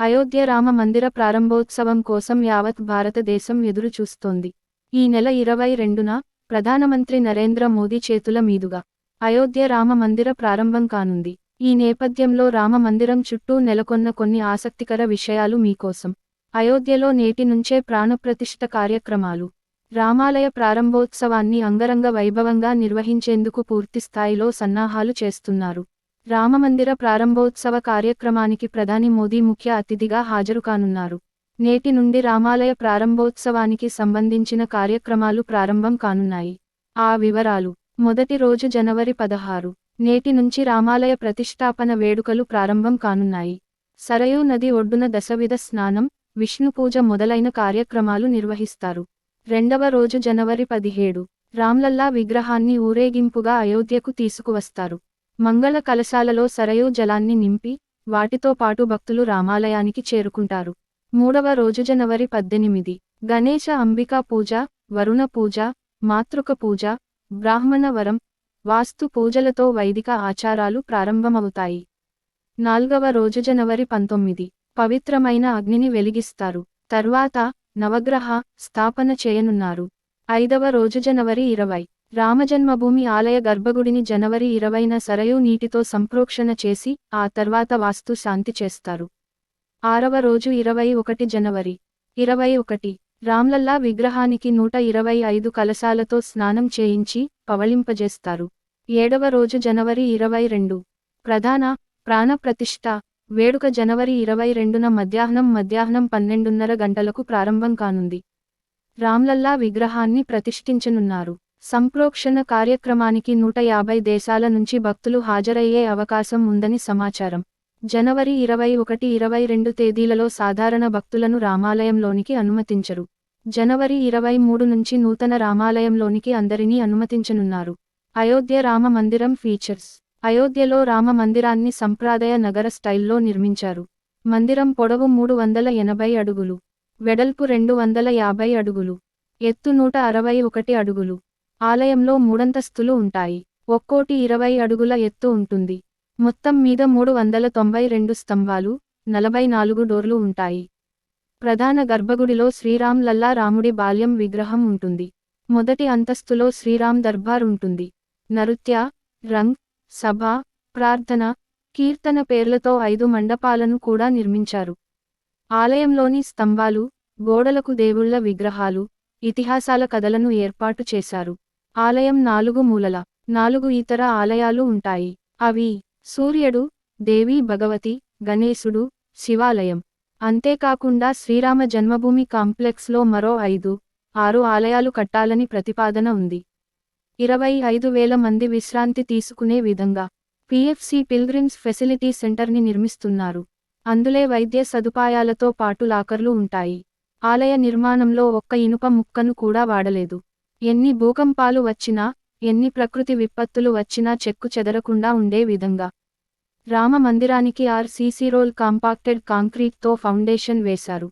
అయోధ్య రామ మందిర ప్రారంభోత్సవం కోసం యావత్ భారతదేశం ఎదురు చూస్తోంది ఈ నెల ఇరవై రెండున ప్రధానమంత్రి నరేంద్ర మోదీ చేతుల మీదుగా అయోధ్య రామ మందిర ప్రారంభం కానుంది. ఈ నేపథ్యంలో రామ మందిరం చుట్టూ నెలకొన్న కొన్ని ఆసక్తికర విషయాలు మీకోసం. అయోధ్యలో నేటి నుంచే ప్రాణప్రతిష్ఠ కార్యక్రమాలు. రామాలయ ప్రారంభోత్సవాన్ని అంగరంగ వైభవంగా నిర్వహించేందుకు పూర్తిస్థాయిలో సన్నాహాలు చేస్తున్నారు. రామమందిర ప్రారంభోత్సవ కార్యక్రమానికి ప్రధాని మోదీ ముఖ్య అతిథిగా హాజరు కానున్నారు నేటి నుండి రామాలయ ప్రారంభోత్సవానికి సంబంధించిన కార్యక్రమాలు ప్రారంభం కానున్నాయి. ఆ వివరాలు మొదటి రోజు జనవరి పదహారు నేటి నుంచి రామాలయ ప్రతిష్టాపన వేడుకలు ప్రారంభం కానున్నాయి. సరయూ నది ఒడ్డున దశవిధ స్నానం విష్ణు పూజ మొదలైన కార్యక్రమాలు నిర్వహిస్తారు. రెండవ రోజు జనవరి పదిహేడు రామ్లల్లా విగ్రహాన్ని ఊరేగింపుగా అయోధ్యకు తీసుకువస్తారు. మంగళ కలశాలలో సరయూ జలాన్ని నింపి వాటితో పాటు భక్తులు రామాలయానికి చేరుకుంటారు. మూడవ రోజు జనవరి పద్దెనిమిది. గణేశ అంబికా పూజ వరుణ పూజ మాతృక పూజ బ్రాహ్మణ వరం వాస్తు పూజలతో వైదిక ఆచారాలు ప్రారంభమవుతాయి. నాల్గవ రోజు జనవరి పంతొమ్మిది. పవిత్రమైన అగ్నిని వెలిగిస్తారు. తర్వాత నవగ్రహ స్థాపన చేయనున్నారు. ఐదవ రోజు జనవరి ఇరవై. రామజన్మభూమి ఆలయ గర్భగుడిని జనవరి ఇరవైన సరయూ నీటితో సంప్రోక్షణ చేసి ఆ తర్వాత వాస్తు శాంతి చేస్తారు. ఆరవ రోజు ఇరవై ఒకటి జనవరి. ఇరవై ఒకటి. రామ్లల్లా విగ్రహానికి నూట ఇరవై ఐదు కలశాలతో స్నానం చేయించి పవళింపజేస్తారు. ఏడవ రోజు జనవరి ఇరవై రెండు. ప్రధాన ప్రాణప్రతిష్ఠ. వేడుక జనవరి ఇరవై రెండున మధ్యాహ్నం మధ్యాహ్నం పన్నెండున్నర గంటలకు ప్రారంభం కానుంది. రామ్లల్లా విగ్రహాన్ని ప్రతిష్ఠించనున్నారు. సంప్రోక్షణ కార్యక్రమానికి నూట యాభై దేశాల నుంచి భక్తులు హాజరయ్యే అవకాశం ఉందని సమాచారం. జనవరి ఇరవై ఒకటి ఇరవై రెండు తేదీలలో సాధారణ భక్తులను రామాలయంలోనికి అనుమతించరు. జనవరి ఇరవై మూడు నుంచి నూతన రామాలయంలోనికి అందరినీ అనుమతించనున్నారు. అయోధ్య రామ మందిరం ఫీచర్స్ అయోధ్యలో రామ మందిరాన్ని సంప్రదాయ నగర స్టైల్లో నిర్మించారు. మందిరం పొడవు మూడు వందల ఎనభై అడుగులు వెడల్పు రెండు వందల యాభై అడుగులు ఎత్తు నూట అరవై ఒకటి అడుగులు ఆలయంలో మూడంతస్తులు ఉంటాయి. ఒక్కోటి ఇరవై అడుగుల ఎత్తు ఉంటుంది. మొత్తం మీద మూడు వందల తొంభై రెండు స్తంభాలు నలభై నాలుగు డోర్లు ఉంటాయి. ప్రధాన గర్భగుడిలో శ్రీరామ్ లల్లా రాముడి బాల్యం విగ్రహం ఉంటుంది. మొదటి అంతస్తులో శ్రీరామ్ దర్బార్ ఉంటుంది. నృత్య రంగ్ సభ ప్రార్థన కీర్తన పేర్లతో ఐదు మండపాలను కూడా నిర్మించారు. ఆలయంలోని స్తంభాలు గోడలకు దేవుళ్ళ విగ్రహాలు ఇతిహాసాల కథలను ఏర్పాటు చేశారు. ఆలయం నాలుగు మూలల నాలుగు ఇతర ఆలయాలు ఉంటాయి. అవి సూర్యుడు దేవి భగవతి గణేశుడు శివాలయం. అంతేకాకుండా శ్రీరామ జన్మభూమి కాంప్లెక్స్లో మరో ఐదు ఆరు ఆలయాలు కట్టాలని ప్రతిపాదన ఉంది. ఇరవై ఐదు వేల మంది విశ్రాంతి తీసుకునే విధంగా పిఎఫ్సి పిల్గ్రిమ్స్ ఫెసిలిటీ సెంటర్ని నిర్మిస్తున్నారు. అందులే వైద్య సదుపాయాలతో పాటు లాకర్లు ఉంటాయి. ఆలయ నిర్మాణంలో ఒక్క ఇనుప ముక్కను కూడా వాడలేదు. ఎన్ని భూకంపాలు వచ్చినా ఎన్ని ప్రకృతి విపత్తులు వచ్చినా చెక్కు చెదరకుండా ఉండే విధంగా. రామ మందిరానికి ఆర్సీసీ రోల్ కాంపాక్టెడ్ కాంక్రీట్తో ఫౌండేషన్ వేశారు.